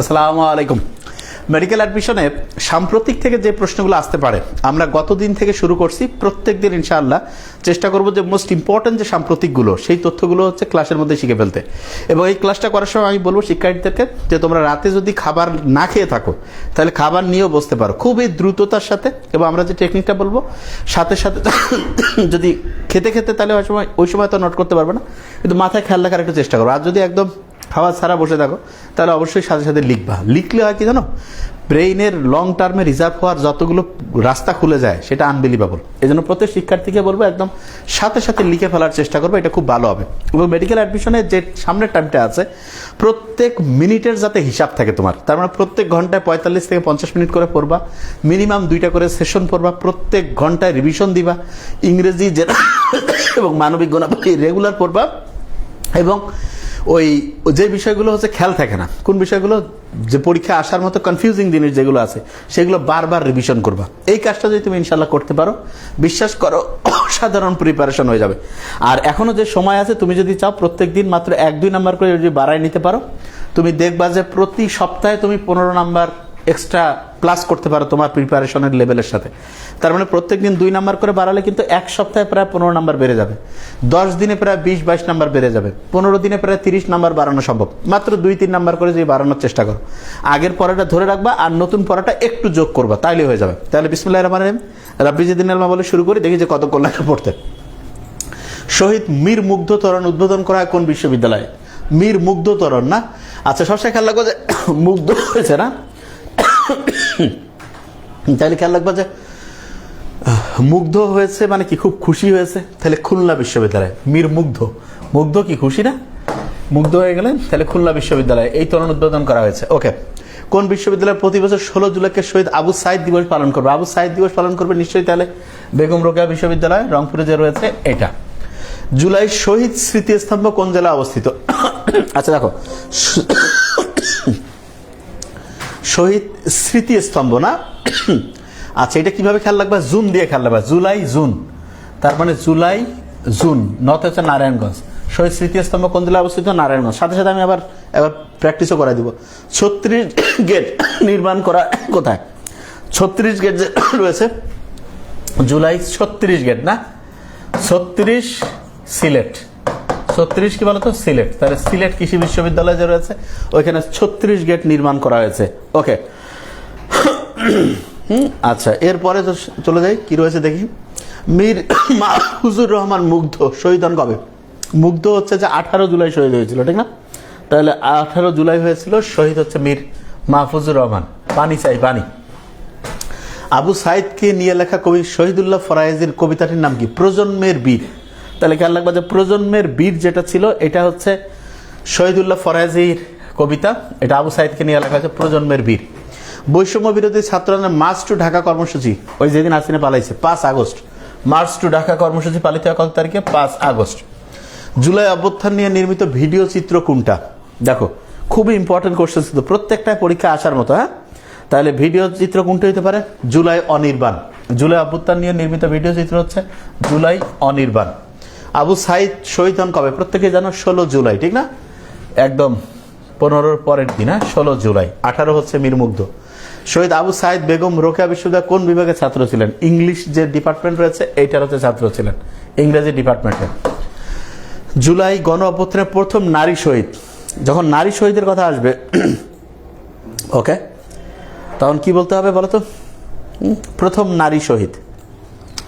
আসসালামু আলাইকুম। মেডিকেল অ্যাডমিশনে সাম্প্রতিক থেকে যে প্রশ্নগুলো আসতে পারে, আমরা গত দিন থেকে শুরু করছি, প্রত্যেক দিন ইনশাআল্লাহ চেষ্টা করব যে মোস্ট ইম্পর্টেন্ট যে সাম্প্রতিকগুলো, সেই তথ্যগুলো হচ্ছে ক্লাসের মধ্যে শিখে ফেলতে। এবং এই ক্লাসটা করার সময় আমি বলব শিক্ষার্থীদেরকে যে তোমরা রাতে যদি খাবার না খেয়ে থাকো, তাহলে খাবার নিয়েও বসতে পারো। খুবই দ্রুততার সাথে, এবং আমরা যে টেকনিকটা বলব, সাথে সাথে যদি খেতে খেতে তাহলে ওই সময় ওই সময় তো নোট করতে পারবে না, কিন্তু মাথায় খেয়াল রাখার একটু চেষ্টা করো। আর যদি একদম খাওয়া ছাড়া বসে থাকো, তাহলে অবশ্যই সাথে সাথে লিখবা। লিখলে হয় কি জানো? ব্রেইনের লং টার্মে রিজার্ভ হওয়ার যতগুলো রাস্তা খুলে যায়, সেটা আনবিলিভেবল এই জন্য প্রত্যেক শিক্ষার্থীকে বলব, একদম সাথে সাথে লিখে ফেলার চেষ্টা করব, এটা খুব ভালো হবে। এবং মেডিকেল অ্যাডমিশনের যে সামনের টাইমটা আছে, প্রত্যেক মিনিটের যাতে হিসাব থাকে তোমার, তার মানে প্রত্যেক ঘন্টায় পঁয়তাল্লিশ থেকে পঞ্চাশ মিনিট করে পড়বা মিনিমাম দুইটা করে সেশন পড়বা, প্রত্যেক ঘন্টায় রিভিশন দিবা, ইংরেজি যেটা এবং মানবিক গুণাবলী রেগুলার পড়বা, এবং ওই যে বিষয়গুলো হচ্ছে খেয়াল থাকে না, কোন বিষয়গুলো যে পরীক্ষা আসার মতো কনফিউজিং জিনিস যেগুলো আছে, সেগুলো বারবার রিভিশন করবা। এই কাজটা যদি তুমি ইনশাল্লাহ করতে পারো, বিশ্বাস করো, অসাধারণ প্রিপারেশন হয়ে যাবে। আর এখনও যে সময় আছে, তুমি যদি চাও প্রত্যেক দিন মাত্র এক, দুই নাম্বার করে যদি বাড়ায় নিতে পারো, তুমি দেখবা যে প্রতি সপ্তাহে তুমি পনেরো নাম্বার এক্সট্রা প্লাস করতে পারো তোমার প্রিপারেশনের লেভেলের সাথে। তার মানে প্রত্যেক দিন দুই নাম্বার করে বাড়ালে কিন্তু এক সপ্তাহে প্রায় পনেরো নাম্বার বেড়ে যাবে। দশ দিনে প্রায় বিশ, বাইশ নাম্বার বেড়ে যাবে। পনেরো দিনে প্রায় তিরিশ নাম্বার বাড়ানো সম্ভব। মাত্র দুই, তিন নাম্বার করে যদি বাড়ানোর চেষ্টা করো। আগের পড়াটা ধরে রাখবা আর নতুন পড়াটা একটু যোগ করবা, তাইলে হয়ে যাবে। তাহলে বিসমুল্লাহ রহমান রহিম। রাব্বি আলমা বলে শুরু করি, দেখি যে কত কল্যাণ পড়তে। শহীদ মীর মুগ্ধ তরণ উদ্বোধন করা হয় কোন বিশ্ববিদ্যালয়ে? মীর মুগ্ধ তরণ না? আচ্ছা সবসময় খেয়াল রাখব যে মুগ্ধ হয়েছে না? তাহলে খেয়াল রাখব যে মুগ্ধ হয়েছে মানে কি খুব খুশি হয়েছে? তাহলে খুলনা বিশ্ববিদ্যালয়, মীর মুগ্ধ। মুগ্ধ কি খুশি না? মুগ্ধ হয়ে গেলেন, তাহলে খুলনা বিশ্ববিদ্যালয়, এই তরুণ উদ্বোধন করা হয়েছে। ওকে কোন বিশ্ববিদ্যালয় প্রতি বছর ষোলো জুলাইকে শহীদ আবু সাইদ দিবস পালন করবে? আবু সাইদ দিবস পালন করবে নিশ্চয়ই তাহলে? বেগম রোকেয়া বিশ্ববিদ্যালয়, রংপুরে যে রয়েছে, এটা। জুলাই শহীদ স্মৃতিস্তম্ভ কোন জেলা অবস্থিত? আচ্ছা দেখো। শহীদ স্মৃতিস্তম্ভ না? আচ্ছা এটা কীভাবে খেয়াল রাখবা? জুন দিয়ে খেয়াল রাখবা। July, June. তার মানে জুলাই, জুন। নর্থ হচ্ছে নারায়ণগঞ্জ। শহীদ স্মৃতিস্তম্ভ কোন জেলায় অবস্থিত? নারায়ণগঞ্জ। সাথে সাথে আমি আবার এবার প্র্যাকটিসও করাই দিব। ছত্রিশ গেট নির্মাণ করা কোথায়? ছত্রিশ গেট যে রয়েছে, জুলাই ছত্রিশ গেট না? ছত্রিশ সিলেট। ছত্রিশ কি বলতো? সিলেট। তাহলে সিলেট কৃষি বিশ্ববিদ্যালয় যে রয়েছে, ওইখানে ছত্রিশ গেট নির্মাণ করা হয়েছে। ওকে। হুম আচ্ছা এরপরে চলে যাই। কি রয়েছে দেখি? মীর মাহফুজুর রহমান মুগ্ধ, শহীদ হন কবে? মুগ্ধ হচ্ছে যে আঠারো জুলাই শহীদ হয়েছিল, ঠিক না? তাহলে আঠারো জুলাই হয়েছিল, শহীদ হচ্ছে মীর মাহফুজুর রহমান। পানি চাই, পানি। আবু সাইদকে নিয়ে লেখা কবি শহীদুল্লাহ ফরায়েজের কবিতাটির নাম কি? প্রজন্মের বীর। তাহলে খেয়াল রাখবা যে প্রজন্মের বীর যেটা ছিল, এটা হচ্ছে শহীদুল্লাহ ফরাজির কবিতা। এটা আবু সাইদকে নিয়ে লেখা হচ্ছে প্রজন্মের বীর। বৈষম্য বিরোধী ছাত্ররা মার্চ টু ঢাকা কর্মসূচি, ওই যেদিন আসিনে পালাইছে, পাঁচ আগস্ট। মার্চ টু ঢাকা কর্মসূচি পালিত হয় কত তারিখে? পাঁচ আগস্ট। জুলাই অভ্যুত্থান নিয়ে নির্মিত ভিডিও চিত্র কোনটা? দেখো, খুবই ইম্পর্টেন্ট কোশ্চেন ছিল, প্রত্যেকটা পরীক্ষা আসার মতো হ্যাঁ? তাহলে ভিডিও চিত্র কোনটা হতে পারে? জুলাই অনির্বাণ। জুলাই অভ্যুত্থান নিয়ে নির্মিত ভিডিও চিত্র হচ্ছে জুলাই অনির্বাণ। আবু সাইদ শহীদ হন কবে? প্রত্যেকে জানো ষোলো জুলাই, ঠিক না? একদম পনেরোর পরের দিন হ্যাঁ? ষোলো জুলাই, আঠারো হচ্ছে মীরমুগ্ধ। শহীদ আবু সাইদ বেগম রোকেয়া বিশ্ববিদ্যালয় কোন বিভাগের ছাত্র ছিলেন? ইংলিশ যে ডিপার্টমেন্ট রয়েছে, এইটার হচ্ছে ছাত্র ছিলেন। ইংরেজি ডিপার্টমেন্টে। জুলাই গণ প্রথম নারী শহীদ। যখন নারী শহীদের কথা আসবে, ওকে? তখন কি বলতে হবে বলো তো? প্রথম নারী শহীদ।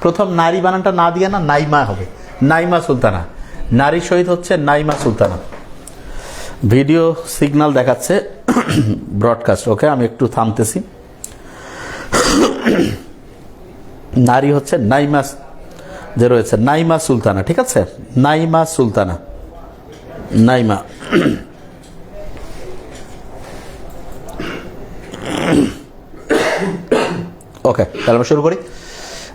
প্রথম নারী বানানটা না দিয়ে না, নাইমা হবে। নাইমা সুলতানা। নারী শহীদ হচ্ছে নাইমা সুলতানা। ভিডিও সিগন্যাল দেখাচ্ছে ব্রডকাস্ট, ওকে? আমি একটু থামতেছি। নারী হচ্ছে নাইমা, যে রয়েছে, নাইমা সুলতানা, ঠিক আছে? নাইমা সুলতানা। নাইমা। ওকে, তাহলে আমরা শুরু করি।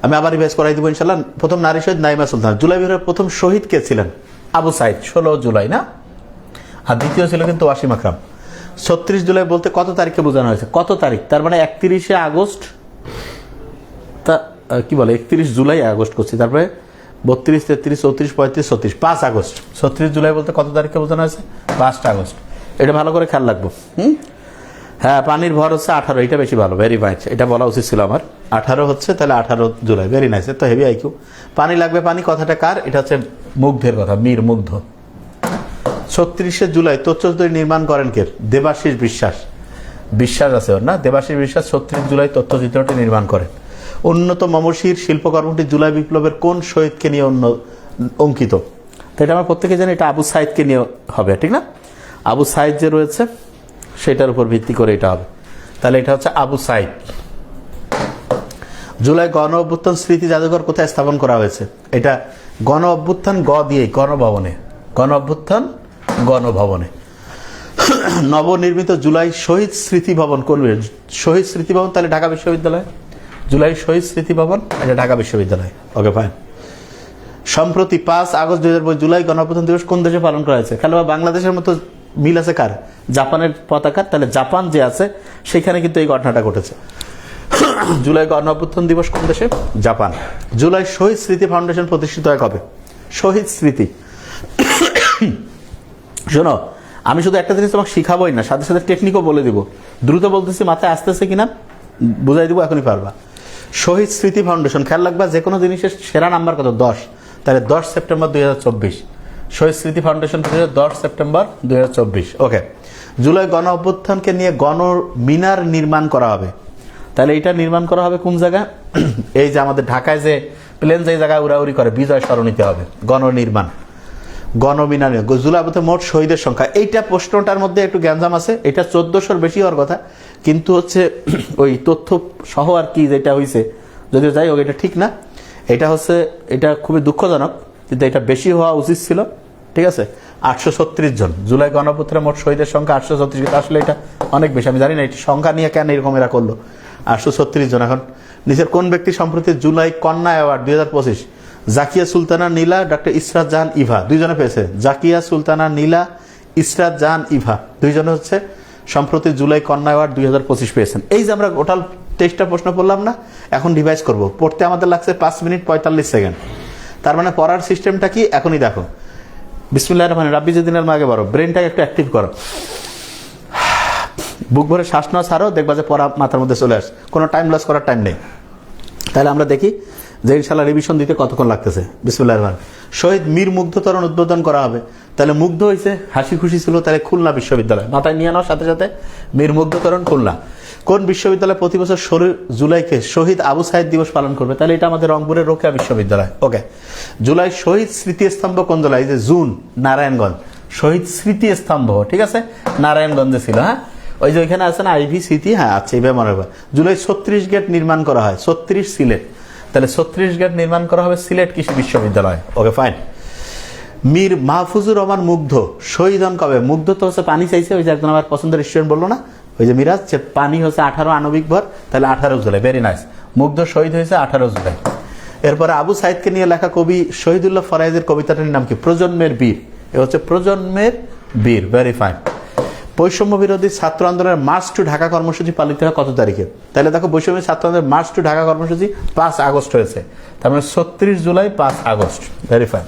আমি আবার রিভাইজ করাই দিব ইনশাল্লাহ। প্রথম নারী শহীদ নাইমা সুলতান। জুলাই বিহারের প্রথম শহীদ কে ছিলেন? আবু সাইদ, ষোলো জুলাই, না? আর দ্বিতীয় ছিল কিন্তু ওয়াসিম আকরাম। ছত্রিশ জুলাই বলতে কত তারিখে বোঝানো হয়েছে? কত তারিখ? তার মানে একত্রিশে আগস্ট, তা কি বলে? একত্রিশ জুলাই আগস্ট করছি। তারপরে বত্রিশ, তেত্রিশ, চৌত্রিশ, পঁয়ত্রিশ, ছত্রিশ, পাঁচ আগস্ট। ছত্রিশ জুলাই বলতে কত তারিখে বোঝানো হয়েছে? পাঁচটা আগস্ট। এটা ভালো করে খেয়াল রাখব। হুম? হ্যাঁ পানির ভর হচ্ছে আঠারো, এটা বেশি ভালো ভেরি নাইস এটা বলা উচিত ছিল আমার। আঠারো হচ্ছে, তাহলে আঠারো জুলাই ভেরি নাইস তো হেভি আইকিউ পানি লাগবে, পানি, কথাটা কার? এটা হচ্ছে মুগ্ধের কথা, মীর মুগ্ধ। ছত্রিশে জুলাই তথ্যচিত্র নির্মাণ করেন কে? দেবাশিস বিশ্বাস। বিশ্বাস আছে ওর, না? দেবাশিস বিশ্বাস ছত্রিশ জুলাই তথ্যচিত্রটি নির্মাণ করেন। উন্নত মমশির শিল্পকর্মটি জুলাই বিপ্লবের কোন শহীদকে নিয়ে অন্য, অঙ্কিত? তো এটা আমরা প্রত্যেকে জানি, এটা আবু সাইদকে নিয়ে হবে, ঠিক না? আবু সাইদ যে রয়েছে সেটার উপর ভিত্তি করে এটা হবে। তাহলে এটা হচ্ছে আবু সাইদ। জুলাই গণ অভ্যুত্থান স্মৃতি জাদুঘর কোথায় স্থাপন করা হয়েছে? এটা গণ অভ্যুত্থান গ দিয়ে, গণভবনে। গণ অভ্যুত্থান, গণভবনে। নবনির্মিত জুলাই শহীদ স্মৃতি ভবন কোন বি- শহীদ স্মৃতি ভবন তাহলে ঢাকা বিশ্ববিদ্যালয়। জুলাই শহীদ স্মৃতি ভবন, এটা ঢাকা বিশ্ববিদ্যালয়। ওকে ফাইন সম্প্রতি পাঁচ আগস্ট দুই হাজার জুলাই গণঅভ্যুত্থান দিবস কোন দেশে পালন করা হয়েছে? খেলোয়া বাংলাদেশের মতো মিল আছে কার? জাপানের পতাকার? তাহলে জাপান যে আছে, সেখানে কিন্তু এই ঘটনাটা ঘটেছে। জুলাই গণঅভ্যুত্থান দিবস কোন দেশে? জাপান। জুলাই শহীদ স্মৃতি ফাউন্ডেশন প্রতিষ্ঠিত হয় কবে? শহীদ স্মৃতি। শোনো, আমি শুধু একটা জিনিস তোমাকে শিখাবোই না, সাথে সাথে টেকনিকও বলে দিব। দ্রুত বলতেছি মাথায় আসতেছে কিনা, বুঝাই দিব, এখনই পারবা। শহীদ স্মৃতি ফাউন্ডেশন, খেয়াল রাখবা যে কোনো জিনিসের সেরা নাম্বার কত? দশ। তাহলে দশ সেপ্টেম্বর দুই হাজার চব্বিশ। শহীদ স্মৃতি ফাউন্ডেশন থেকে দশ সেপ্টেম্বর দুই হাজার চব্বিশ। ওকে জুলাই গণ অভ্যুত্থানকে নিয়ে গণ মিনার নির্মাণ করা হবে। তাহলে এটা নির্মাণ করা হবে কোন জায়গায়? এই যে আমাদের ঢাকায় যে প্লেন যে জায়গায় উড়াউড়ি করে বিজয় সরণিতে হবে গণনির্মাণ গণবিনানি জুলাবতে মোট শহীদের সংখ্যা। এইটা প্রশ্নটার মধ্যে একটু গ্যাঞ্জাম আছে। এটা চোদ্দশোর বেশি হওয়ার কথা। কিন্তু হচ্ছে ওই তথ্য সহ আর কি যেটা হয়েছে যদিও যাই হোক এটা ঠিক না। এটা হচ্ছে এটা খুবই দুঃখজনক। কিন্তু এটা বেশি হওয়া উচিত ছিল, ঠিক আছে? আটশো ছত্রিশ জন। জুলাই গণপুত্রের মোট শহীদের সংখ্যা আটশো ছত্রিশ আসলে এটা অনেক বেশি, আমি জানি না, এটা সংখ্যা নিয়ে কেন এরকম এরা করল। আটশো ছত্রিশ জন। এখন নিচের কোন ব্যক্তি সম্প্রতি জুলাই কন্যা অ্যাওয়ার্ড দুই হাজার পঁচিশ? জাকিয়া সুলতানা, নীলা, ডক্টর ইসরাত জাহান, ইভা। দুইজনে পেয়েছে। জাকিয়া সুলতানা, নীলা, ইসরাত জাহান, ইভা। দুইজনে হচ্ছে সম্প্রতি জুলাই কন্যা অ্যাওয়ার্ড দুই হাজার পঁচিশ পেয়েছেন। এই যে আমরা টোটাল তেইশটা প্রশ্ন পড়লাম না, এখন ডিভাইস করব। পড়তে আমাদের লাগছে পাঁচ মিনিট পঁয়তাল্লিশ সেকেন্ড। তার মানে পড়ার সিস্টেমটা কি? এখনই দেখো। বিসমুল্লাহ রহমান রাব্বি দিনের মাগে বড়, ব্রেনটাকে একটু অ্যাক্টিভ করো। বুক ভরে শ্বাস নেওয়া ছাড়ো, দেখবা যে পড়া মাথার মধ্যে চলে আস কোনো টাইম লস করার টাইম নেই। তাহলে আমরা দেখি যে ইনশাল্লাহ রিভিশন দিতে কতক্ষণ লাগতেছে? বিসমুল্লাহ রহমান শহীদ মীর মুগ্ধতরণ উদ্বোধন করা হবে। তাহলে মুগ্ধ হয়েছে হাসি খুশি ছিল, তাহলে খুলনা বিশ্ববিদ্যালয়। মাথায় নিয়ে নাও, সাথে সাথে মীর মুগ্ধতরণ খুলনা। কোন বিশ্ববিদ্যালয় প্রতি বছর ষোলো জুলাইকে শহীদ আবু সাইদ দিবস পালন করবে? তাহলে এটা আমাদের রংপুরের রোকেয়া বিশ্ববিদ্যালয়। ওকে। জুলাই শহীদ স্মৃতিস্তম্ভ কোন জেলায়? এই যে জুন, নারায়ণগঞ্জ। শহীদ স্মৃতিস্তম্ভ, ঠিক আছে? নারায়ণগঞ্জে ছিল হ্যাঁ? ওই যে ওইখানে আছে না, আইভি স্মৃতি? হ্যাঁ আচ্ছা এইভাবে মনে জুলাই ছত্রিশ গেট নির্মাণ করা হয়, ছত্রিশ সিলেট। তাহলে ছত্রিশ গেট নির্মাণ করা হবে সিলেট কৃষি বিশ্ববিদ্যালয়। ওকে ফাইন মীর মাহফুজুর রহমান মুগ্ধ, শহীদ হন কবে? মুগ্ধ তো হচ্ছে পানি চাইছে, ওই যে একজন আমার পছন্দের স্টুডেন্ট বলল না? ওই যে মিরাজ, যে পানি হচ্ছে আঠারো আণবিক ভর, তাহলে আঠারো জুলাই ভেরি নাইস মুগ্ধ শহীদ হয়েছে আঠারো জুলাই। এরপরে আবু সাইদকে নিয়ে লেখা কবি শহীদুল্লাহ ফরাইজের কবিতাটির নাম কি? প্রজন্মের বীর। এ হচ্ছে প্রজন্মের বীর ভেরি ফাইন বৈষম্য বিরোধী ছাত্র আন্দোলনের মার্চ টু ঢাকা কর্মসূচি পালিত হয় কত তারিখে? তাহলে দেখো বৈষম্য ছাত্র আন্দোলনের মার্চ টু ঢাকা কর্মসূচি পাঁচ আগস্ট হয়েছে। তার মানে ছত্রিশ জুলাই পাঁচ আগস্ট। ভেরি ফাইন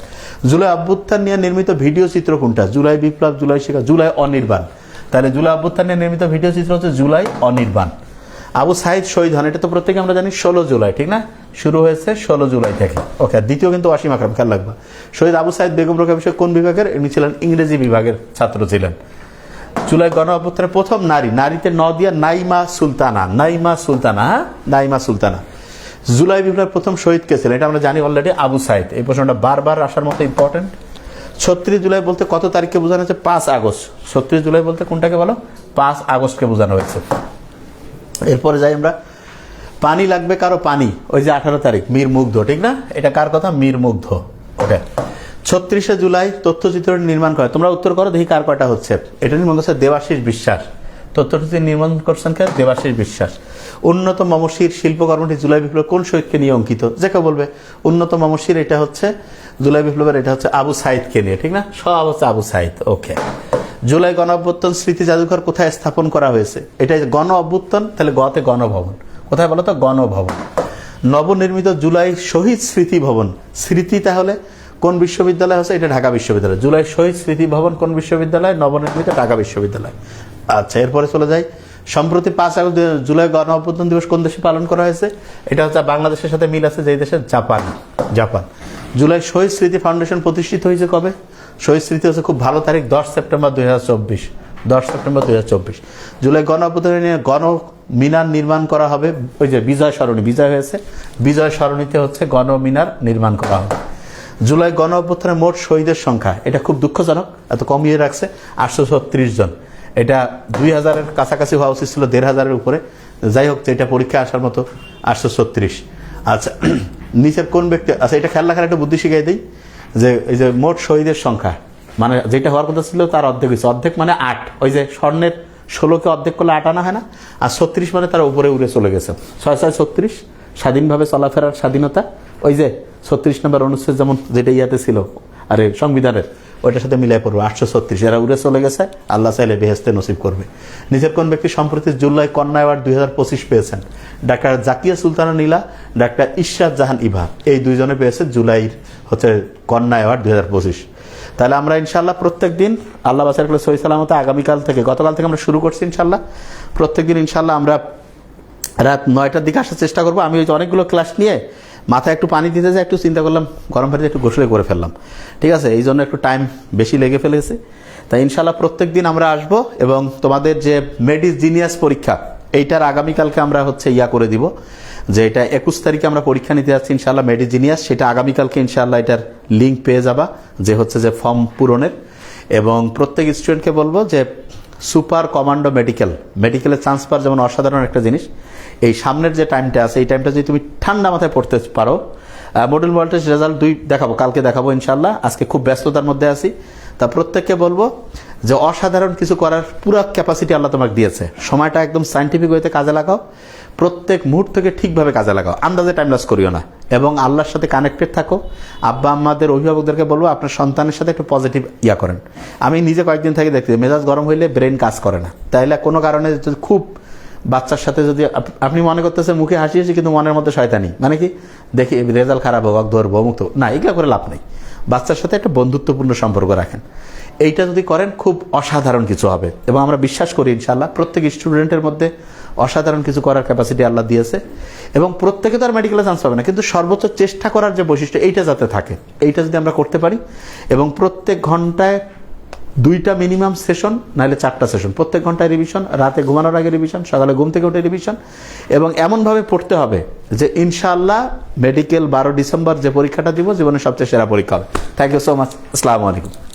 জুলাই অভ্যুত্থান নিয়ে নির্মিত ভিডিও চিত্র কোনটা? জুলাই বিপ্লব, জুলাই শিখা জুলাই অনির্বাণ। তাহলে জুলাই অভ্যুত্থান নিয়ে নির্মিত ভিডিও চিত্র হচ্ছে জুলাই অনির্বাণ। আবু সাইদ শহীদ হন। এটা তো প্রত্যেকে আমরা জানি ষোলো জুলাই, ঠিক না? শুরু হয়েছে ষোলো জুলাই থেকে। ওকে দ্বিতীয় কিন্তু অসীম আকরাম খেয়াল লাগবে শহীদ আবু সাইদ বেগম রোকা বিষয় কোন বিভাগের? ইনি ছিলেন ইংরেজি বিভাগের ছাত্র ছিলেন। জুলাই গণ অভ্যুত্থানের প্রথম নারী, নারীতে ন দিয়া নাইমা সুলতানা নাইমা সুলতানা হ্যাঁ? নাইমা সুলতানা। জুলাই বিপ্লবের প্রথম শহীদ কে ছিলেন? এটা আমরা জানি অলরেডি আবু সাইদ। এই প্রশ্নটা বারবার আসার মতো ইম্পর্টেন্ট ছত্রিশ জুলাই বলতে কত তারিখকে বোঝানো হয়েছে? পাঁচ আগস্ট। ছত্রিশ জুলাই বলতে কোনটাকে বলো? পাঁচ আগস্টকে বোঝানো হয়েছে। এরপরে যাই আমরা। পানি লাগবে কারও পানি? ওই যে আঠারো তারিখ, মীর মুগ্ধ, ঠিক না? এটা কার কথা? মীর মুগ্ধ। ওকে ছত্রিশে জুলাই তথ্যচিত্র নির্মাণ করে। তোমরা উত্তর করো, দেখি কার কয়টা হচ্ছে। এটা নির্মাণ করছে দেবাশিস বিশ্বাস। তথ্যচিত্র নির্মাণ করছেন কে? দেবাশিস বিশ্বাস। উন্নত মমশির শিল্পকর্মটি জুলাই বিপ্লব কোন শহীদকে নিয়ে অঙ্কিত? যে কেউ বলবে, উন্নত মমশির এটা হচ্ছে, জুলাই বিপ্লবের এটা হচ্ছে আবু সাইদকে নিয়ে, ঠিক না? সব হচ্ছে আবু সাইদ, ওকে। জুলাই গণ অভ্যুত্থান স্মৃতি জাদুঘর কোথায় স্থাপন করা হয়েছে? এটা গণ অভ্যুত্থান তাহলে গতে গণভবন। কোথায় বলো তো? গণভবন। নবনির্মিত জুলাই শহীদ স্মৃতি ভবন। স্মৃতি তাহলে কোন বিশ্ববিদ্যালয় হচ্ছে এটা ঢাকা বিশ্ববিদ্যালয়। জুলাই শহীদ স্মৃতি ভবন কোন বিশ্ববিদ্যালয়? নবনির্মিত ঢাকা বিশ্ববিদ্যালয়। আচ্ছা এরপরে চলে যাই। সম্প্রতি পাঁচ আগস্ট জুলাই গণ দিবস কোন দেশে পালন করা হয়েছে? এটা হচ্ছে বাংলাদেশের সাথে মিল আছে, যেই দেশের জাপান জাপান। জুলাই শহীদ স্মৃতি ফাউন্ডেশন প্রতিষ্ঠিত হয়েছে কবে? শহীদ স্মৃতি হচ্ছে খুব ভালো তারিখ, দশ সেপ্টেম্বর দুই হাজার চব্বিশ। দশ সেপ্টেম্বর দুই হাজার চব্বিশ। জুলাই গণ নিয়ে গণ মিনার নির্মাণ করা হবে। ওই যে বিজয় সরণি, বিজয় হয়েছে। বিজয় সরণিতে হচ্ছে গণ মিনার নির্মাণ করা হবে। জুলাই গণ অভ্যুত্থানের মোট শহীদের সংখ্যা, এটা খুব দুঃখজনক, এত কমিয়ে রাখছে, আটশো ছত্রিশ জন। এটা দুই হাজারের কাছাকাছি হওয়া উচিত ছিল, দেড় হাজারের উপরে। যাই হোক, এটা পরীক্ষা আসার মতো আটশো ছত্রিশ। আচ্ছা নিচের কোন ব্যক্তি আচ্ছা এটা খেয়াল রাখার একটা বুদ্ধি শিখিয়ে দিই, যে এই যে মোট শহীদের সংখ্যা মানে যেটা হওয়ার কথা ছিল, তার অর্ধেক হয়েছে। অর্ধেক মানে আট, ওই যে স্বর্ণের ষোলোকে অর্ধেক করলে আট আনা হয় না, আর ছত্রিশ মানে তারা উপরে উড়ে চলে গেছে। ছয় ছয় ছত্রিশ, স্বাধীনভাবে চলাফেরার স্বাধীনতা, ওই যে ছত্রিশ নম্বর অনুচ্ছেদ যেমন যেটা ইয়াতে ছিল, আরে সংবিধানের, ওইটার সাথে মিলাই পড়ব, আটশো ছত্রিশ। এরা উড়ে চলে গেছে, আল্লাহ চাইলে বেহেস্তে নসিব করবে। নিজের কোন ব্যক্তি সম্প্রতি জুলাই কন্যা অ্যাওয়ার্ড দুই হাজার পঁচিশ পেয়েছেন? ডাক্তার জাকিয়া সুলতানা নীলা, ডাক্তার ইশরাত জাহান ইভা এই দুইজনে পেয়েছে জুলাইর হচ্ছে কন্যা অ্যাওয়ার্ড দুই হাজার পঁচিশ। তাহলে আমরা ইনশাল্লাহ প্রত্যেক দিন, আল্লাহ বাসার সহি সালামতে আগামীকাল থেকে, গতকাল থেকে আমরা শুরু করছি ইনশাল্লাহ প্রত্যেক দিন ইনশাল্লাহ আমরা রাত নয়টার দিকে আসার চেষ্টা করব। আমি অনেকগুলো ক্লাস নিয়ে মাথায় একটু পানি দিতে যায় একটু চিন্তা করলাম, গরম পানিতে একটু গোসলে করে ফেললাম। ঠিক আছে? এই জন্য একটু টাইম বেশি লেগে ফেলেছে। তাই ইনশাল্লাহ প্রত্যেক দিন আমরা আসব এবং তোমাদের যে মেডিস জিনিয়াস পরীক্ষা, এইটার আগামীকালকে আমরা হচ্ছে ইয়া করে দিব, যে এটা একুশ তারিখে আমরা পরীক্ষা নিতে যাচ্ছি ইনশাল্লাহ মেডিজিনিয়াস সেটা আগামীকালকে ইনশাল্লাহ এটার লিঙ্ক পেয়ে যাবা, যে হচ্ছে যে ফর্ম পূরণের। এবং প্রত্যেক স্টুডেন্টকে বলব যে সুপার কমান্ডো মেডিকেল মেডিকেলের পাওয়ার যেমন অসাধারণ একটা জিনিস এই সামনের যে টাইমটা আছে, এই টাইমটা যদি তুমি ঠান্ডা মাথায় পড়তে পারো মডেল ভোল্টেজ রেজাল্ট দুই দেখাবো, কালকে দেখাবো ইনশাল্লাহ আজকে খুব ব্যস্ততার মধ্যে আছি। তা প্রত্যেককে বলব যে অসাধারণ কিছু করার পুরো ক্যাপাসিটি আল্লাহ তোমাকে দিয়েছে। সময়টা একদম সাইন্টিফিক ওয়েতে কাজে লাগাও, প্রত্যেক মুহূর্তকে ঠিকভাবে কাজে লাগাও, আন্দাজে টাইম লস করিও না। এবং আল্লাহর সাথে কানেক্টেড থাকো। আব্বা, আম্মাদের, অভিভাবকদেরকে বলব, আপনার সন্তানের সাথে একটু পজিটিভ ইয়া করেন। আমি নিজে কয়েকদিন থেকে দেখছি মেজাজ গরম হইলে ব্রেন কাজ করে না। তাইলে কোনো কারণে খুব বাচ্চার সাথে যদি আপ- আপনি মনে করতেছেন মুখে হাসি হাসি কিন্তু মনের মধ্যে শয়তানি। মানে কি? দেখি রেজাল্ট খারাপ হোক ধরবো মুক্ত না, এগুলো করে লাভ নেই। বাচ্চার সাথে একটা বন্ধুত্বপূর্ণ সম্পর্ক রাখেন। এইটা যদি করেন, খুব অসাধারণ কিছু হবে। এবং আমরা বিশ্বাস করি ইনশাল্লাহ প্রত্যেক স্টুডেন্টের মধ্যে অসাধারণ কিছু করার ক্যাপাসিটি আল্লাহ দিয়েছে। এবং প্রত্যেকে তো আর মেডিকেলে চান্স পাবে না। কিন্তু সর্বোচ্চ চেষ্টা করার যে বৈশিষ্ট্য, এইটা যাতে থাকে। এইটা যদি আমরা করতে পারি, এবং প্রত্যেক ঘন্টায় দুইটা মিনিমাম সেশন নাহলে চারটা সেশন প্রত্যেক ঘন্টায় রিভিশন রাতে ঘুমানোর আগে রিভিশন সকালে ঘুম থেকে উঠে রিভিশন এবং এমনভাবে পড়তে হবে যে ইনশাল্লাহ মেডিকেল বারো ডিসেম্বর যে পরীক্ষাটা দিব, জীবনের সবচেয়ে সেরা পরীক্ষা হবে। থ্যাংক ইউ সো মাচ আসসালামু আলাইকুম।